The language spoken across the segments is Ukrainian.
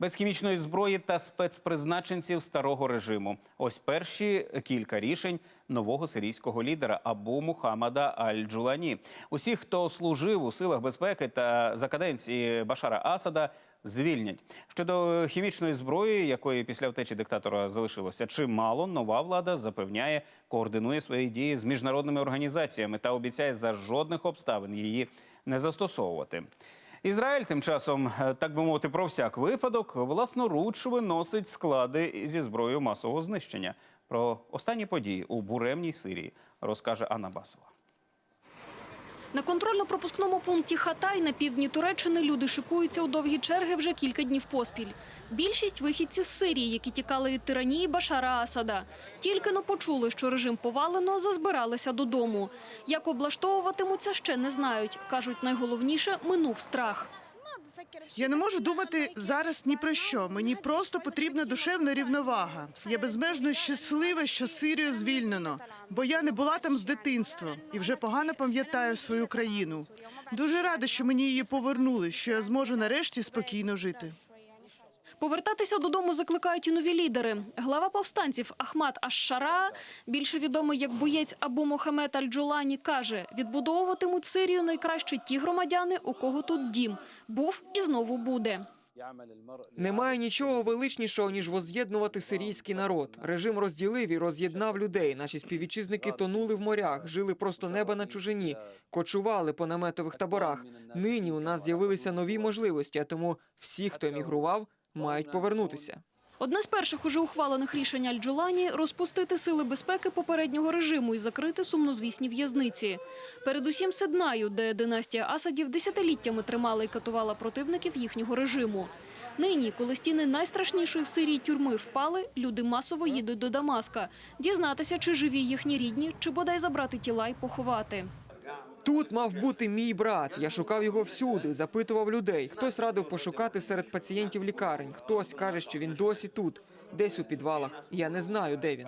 без хімічної зброї та спецпризначенців старого режиму. Ось перші кілька рішень нового сирійського лідера Абу Мухаммада Аль-Джулані. Усіх, хто служив у силах безпеки та за каденції Башара Асада, звільнять. Щодо хімічної зброї, якої після втечі диктатора залишилося чимало, нова влада запевняє, координує свої дії з міжнародними організаціями та обіцяє за жодних обставин її не застосовувати. Ізраїль тим часом, е, так би мовити, про всяк випадок власноруч виносить склади зі зброєю масового знищення. Про останні події у буремній Сирії розкаже Анна Басова. На контрольно-пропускному пункті Хатай на півдні Туреччини люди шикуються у довгі черги вже кілька днів поспіль. Більшість вихідці з Сирії, які тікали від тиранії Башара Асада. Тільки но почули, що режим повалено, зазбиралися додому. Як облаштовуватимуться, ще не знають. Кажуть, найголовніше – минув страх. Я не можу думати зараз ні про що. Мені просто потрібна душевна рівновага. Я безмежно щаслива, що Сирію звільнено, бо я не була там з дитинства і вже погано пам'ятаю свою країну. Дуже рада, що мені її повернули, що я зможу нарешті спокійно жити. Повертатися додому закликають і нові лідери. Глава повстанців Ахмад Аш-Шара, більше відомий як боєць Абу Мохамед Аль-Джулані, каже, відбудовуватимуть Сирію найкраще ті громадяни, у кого тут дім. Був і знову буде. Немає нічого величнішого, ніж воз'єднувати сирійський народ. Режим розділив і роз'єднав людей. Наші співвітчизники тонули в морях, жили просто неба на чужині, кочували по наметових таборах. Нині у нас з'явилися нові можливості, а тому всі, хто емігрував, мають повернутися. Одне з перших уже ухвалених рішень Аль-Джулані – розпустити сили безпеки попереднього режиму і закрити сумнозвісні в'язниці. Передусім Седнаю, де династія Асадів десятиліттями тримала і катувала противників їхнього режиму. Нині, коли стіни найстрашнішої в Сирії тюрми впали, люди масово їдуть до Дамаска. Дізнатися, чи живі їхні рідні, чи бодай забрати тіла і поховати. Тут мав бути мій брат. Я шукав його всюди, запитував людей. Хтось радив пошукати серед пацієнтів лікарень, хтось каже, що він досі тут, десь у підвалах. Я не знаю, де він.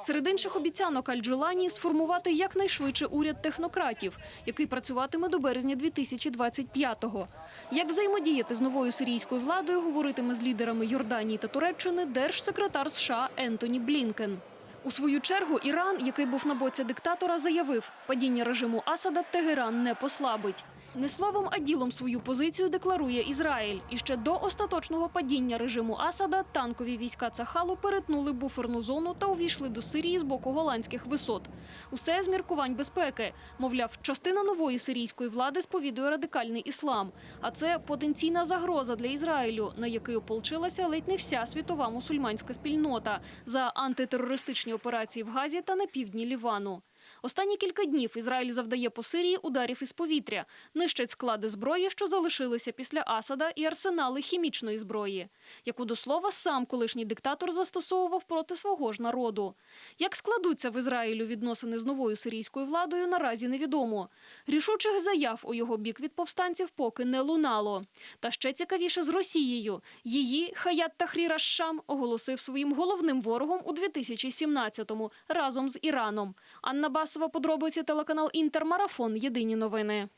Серед інших обіцянок Аль-Джулані – сформувати якнайшвидше уряд технократів, який працюватиме до березня 2025-го. Як взаємодіяти з новою сирійською владою, говоритиме з лідерами Йорданії та Туреччини держсекретар США Ентоні Блінкен. У свою чергу Іран, який був на боці диктатора, заявив, падіння режиму Асада Тегеран не послабить. Не словом, а ділом свою позицію декларує Ізраїль. І ще до остаточного падіння режиму Асада танкові війська Цахалу перетнули буферну зону та увійшли до Сирії з боку голландських висот. Усе з міркувань безпеки. Мовляв, частина нової сирійської влади сповідує радикальний іслам. А це потенційна загроза для Ізраїлю, на який ополчилася ледь не вся світова мусульманська спільнота за антитерористичні операції в Газі та на півдні Лівану. Останні кілька днів Ізраїль завдає по Сирії ударів із повітря, нищать склади зброї, що залишилися після Асада, і арсенали хімічної зброї, яку до слова сам колишній диктатор застосовував проти свого ж народу. Як складуться в Ізраїлю відносини з новою сирійською владою, наразі невідомо. Рішучих заяв у його бік від повстанців поки не лунало. Та ще цікавіше з Росією. Її Хаят Тахрір Аш-Шам оголосив своїм головним ворогом у 2017-му разом з Іраном. Анна Басова, подробиці телеканал Інтермарафон. Єдині новини.